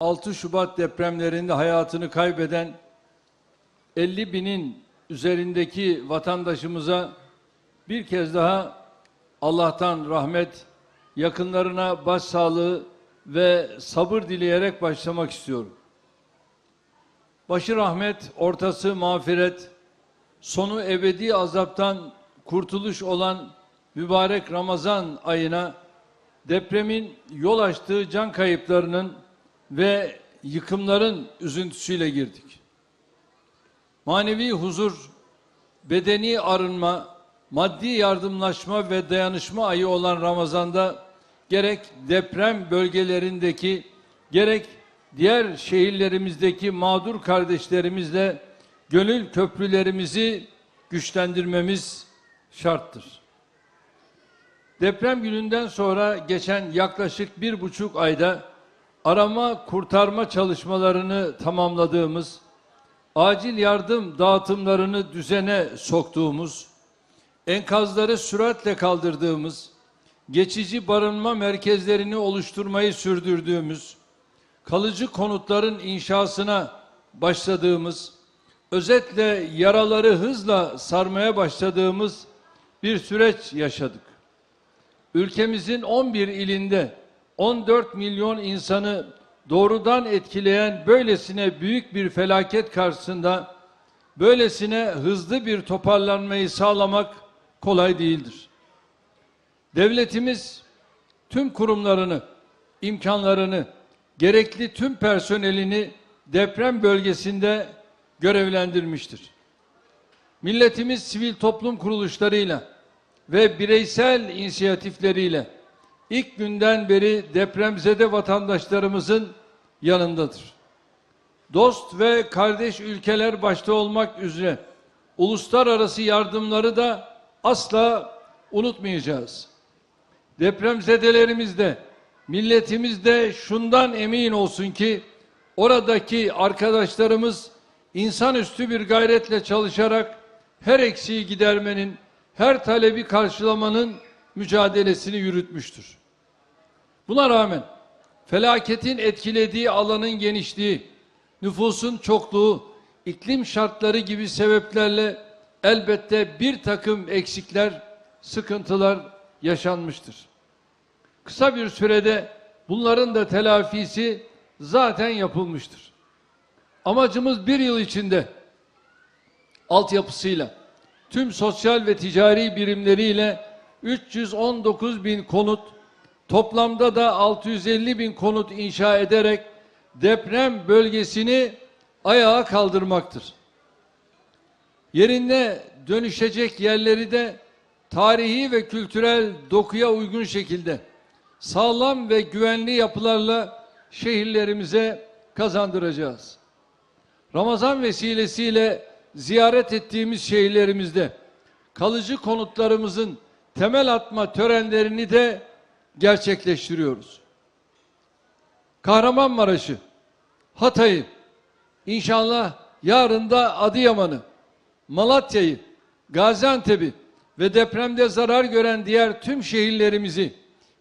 6 Şubat depremlerinde hayatını kaybeden 50 binin üzerindeki vatandaşımıza bir kez daha Allah'tan rahmet, yakınlarına başsağlığı ve sabır dileyerek başlamak istiyorum. Başı rahmet, ortası mağfiret, sonu ebedi azaptan kurtuluş olan mübarek Ramazan ayına depremin yol açtığı can kayıplarının ve yıkımların üzüntüsüyle girdik. Manevi huzur, bedeni arınma, maddi yardımlaşma ve dayanışma ayı olan Ramazan'da gerek deprem bölgelerindeki gerek diğer şehirlerimizdeki mağdur kardeşlerimizle gönül köprülerimizi güçlendirmemiz şarttır. Deprem gününden sonra geçen yaklaşık bir buçuk ayda arama kurtarma çalışmalarını tamamladığımız, acil yardım dağıtımlarını düzene soktuğumuz, enkazları süratle kaldırdığımız, geçici barınma merkezlerini oluşturmayı sürdürdüğümüz, kalıcı konutların inşasına başladığımız, özetle yaraları hızla sarmaya başladığımız bir süreç yaşadık. Ülkemizin 11 ilinde 14 milyon insanı doğrudan etkileyen böylesine büyük bir felaket karşısında böylesine hızlı bir toparlanmayı sağlamak kolay değildir. Devletimiz tüm kurumlarını, imkanlarını, gerekli tüm personelini deprem bölgesinde görevlendirmiştir. Milletimiz sivil toplum kuruluşlarıyla ve bireysel inisiyatifleriyle ilk günden beri depremzede vatandaşlarımızın yanındadır. Dost ve kardeş ülkeler başta olmak üzere uluslararası yardımları da asla unutmayacağız. Depremzedelerimiz de milletimiz de şundan emin olsun ki oradaki arkadaşlarımız insanüstü bir gayretle çalışarak her eksiği gidermenin, her talebi karşılamanın mücadelesini yürütmüştür. Buna rağmen felaketin etkilediği alanın genişliği, nüfusun çokluğu, iklim şartları gibi sebeplerle elbette bir takım eksikler, sıkıntılar yaşanmıştır. Kısa bir sürede bunların da telafisi zaten yapılmıştır. Amacımız bir yıl içinde altyapısıyla, tüm sosyal ve ticari birimleriyle 319 bin konut, toplamda da 650 bin konut inşa ederek deprem bölgesini ayağa kaldırmaktır. Yerine dönüşecek yerleri de tarihi ve kültürel dokuya uygun şekilde sağlam ve güvenli yapılarla şehirlerimize kazandıracağız. Ramazan vesilesiyle ziyaret ettiğimiz şehirlerimizde kalıcı konutlarımızın temel atma törenlerini de gerçekleştiriyoruz. Kahramanmaraş'ı, Hatay'ı, inşallah yarın da Adıyaman'ı, Malatya'yı, Gaziantep'i ve depremde zarar gören diğer tüm şehirlerimizi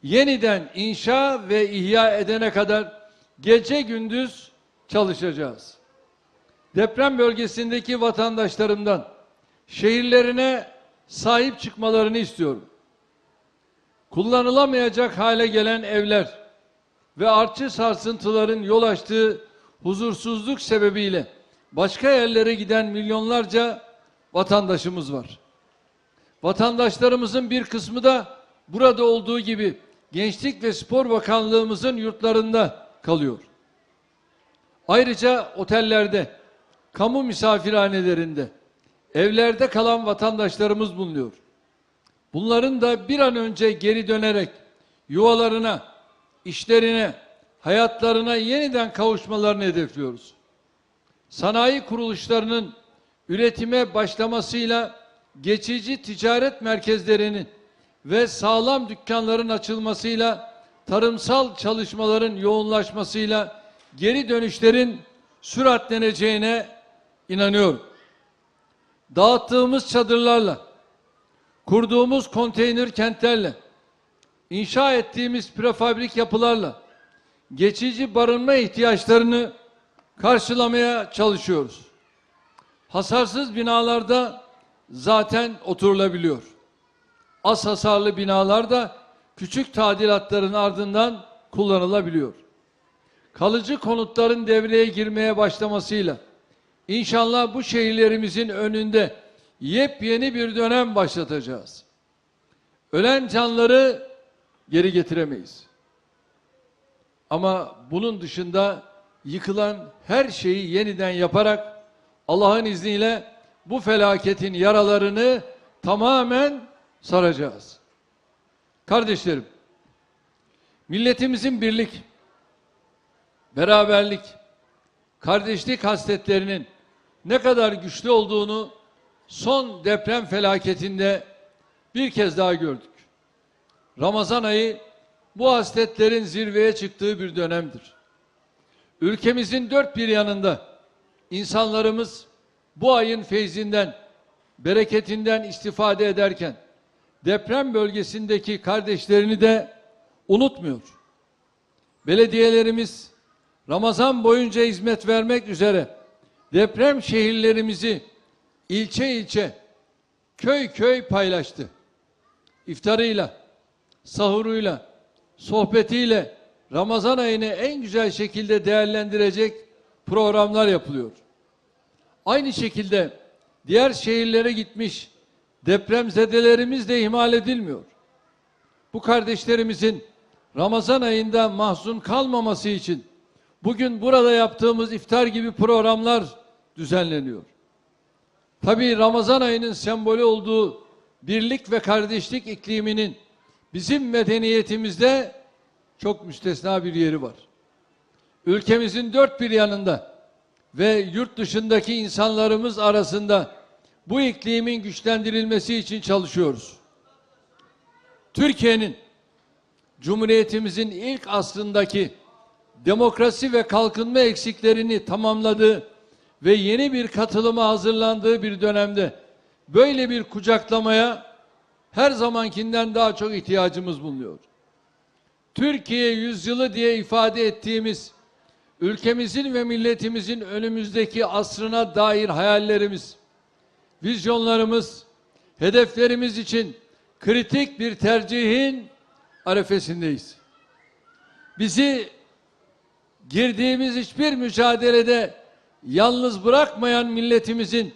yeniden inşa ve ihya edene kadar gece gündüz çalışacağız. Deprem bölgesindeki vatandaşlarımdan şehirlerine sahip çıkmalarını istiyorum. Kullanılamayacak hale gelen evler ve artçı sarsıntıların yol açtığı huzursuzluk sebebiyle başka yerlere giden milyonlarca vatandaşımız var. Vatandaşlarımızın bir kısmı da burada olduğu gibi Gençlik ve Spor Bakanlığımızın yurtlarında kalıyor. Ayrıca otellerde, kamu misafirhanelerinde, evlerde kalan vatandaşlarımız bulunuyor. Bunların da bir an önce geri dönerek yuvalarına, işlerine, hayatlarına yeniden kavuşmalarını hedefliyoruz. Sanayi kuruluşlarının üretime başlamasıyla geçici ticaret merkezlerinin ve sağlam dükkanların açılmasıyla tarımsal çalışmaların yoğunlaşmasıyla geri dönüşlerin süratleneceğine inanıyorum. Dağıttığımız çadırlarla, kurduğumuz konteyner kentlerle, inşa ettiğimiz prefabrik yapılarla, geçici barınma ihtiyaçlarını karşılamaya çalışıyoruz. Hasarsız binalarda zaten oturulabiliyor. Az hasarlı binalarda küçük tadilatların ardından kullanılabiliyor. Kalıcı konutların devreye girmeye başlamasıyla inşallah bu şehirlerimizin önünde yepyeni bir dönem başlatacağız. Ölen canları geri getiremeyiz. Ama bunun dışında yıkılan her şeyi yeniden yaparak Allah'ın izniyle bu felaketin yaralarını tamamen saracağız. Kardeşlerim, milletimizin birlik, beraberlik, kardeşlik hasletlerinin ne kadar güçlü olduğunu son deprem felaketinde bir kez daha gördük. Ramazan ayı bu hasletlerin zirveye çıktığı bir dönemdir. Ülkemizin dört bir yanında insanlarımız bu ayın feyzinden, bereketinden istifade ederken deprem bölgesindeki kardeşlerini de unutmuyor. Belediyelerimiz Ramazan boyunca hizmet vermek üzere deprem şehirlerimizi ilçe ilçe, köy köy paylaştı. İftarıyla, sahuruyla, sohbetiyle Ramazan ayını en güzel şekilde değerlendirecek programlar yapılıyor. Aynı şekilde diğer şehirlere gitmiş depremzedelerimiz de ihmal edilmiyor. Bu kardeşlerimizin Ramazan ayında mahzun kalmaması için bugün burada yaptığımız iftar gibi programlar düzenleniyor. Tabii Ramazan ayının sembolü olduğu birlik ve kardeşlik ikliminin bizim medeniyetimizde çok müstesna bir yeri var. Ülkemizin dört bir yanında ve yurt dışındaki insanlarımız arasında bu iklimin güçlendirilmesi için çalışıyoruz. Türkiye'nin Cumhuriyetimizin ilk aslındaki demokrasi ve kalkınma eksiklerini tamamladığı ve yeni bir katılıma hazırlandığı bir dönemde böyle bir kucaklamaya her zamankinden daha çok ihtiyacımız bulunuyor. Türkiye yüzyılı diye ifade ettiğimiz ülkemizin ve milletimizin önümüzdeki asrına dair hayallerimiz, vizyonlarımız, hedeflerimiz için kritik bir tercihin arefesindeyiz. Bizi girdiğimiz hiçbir mücadelede yalnız bırakmayan milletimizin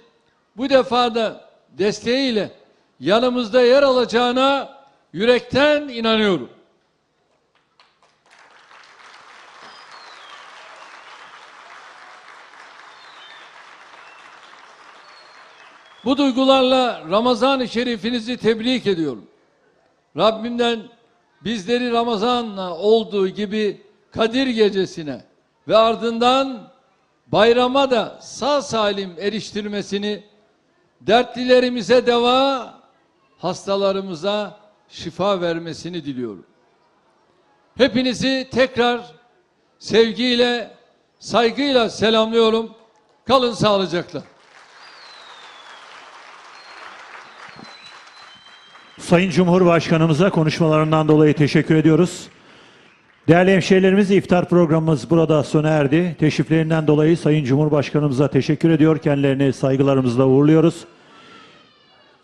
bu defa da desteğiyle yanımızda yer alacağına yürekten inanıyorum. Bu duygularla Ramazan-ı Şerifinizi tebrik ediyorum. Rabbimden bizleri Ramazan'la olduğu gibi Kadir Gecesi'ne ve ardından bayrama da sağ salim eriştirmesini, dertlilerimize deva, hastalarımıza şifa vermesini diliyorum. Hepinizi tekrar sevgiyle, saygıyla selamlıyorum. Kalın sağlıcakla. Sayın Cumhurbaşkanımıza konuşmalarından dolayı teşekkür ediyoruz. Değerli hemşehrilerimiz iftar programımız burada sona erdi. Teşriflerinden dolayı Sayın Cumhurbaşkanımıza teşekkür ediyor. Kendilerini saygılarımızla uğurluyoruz.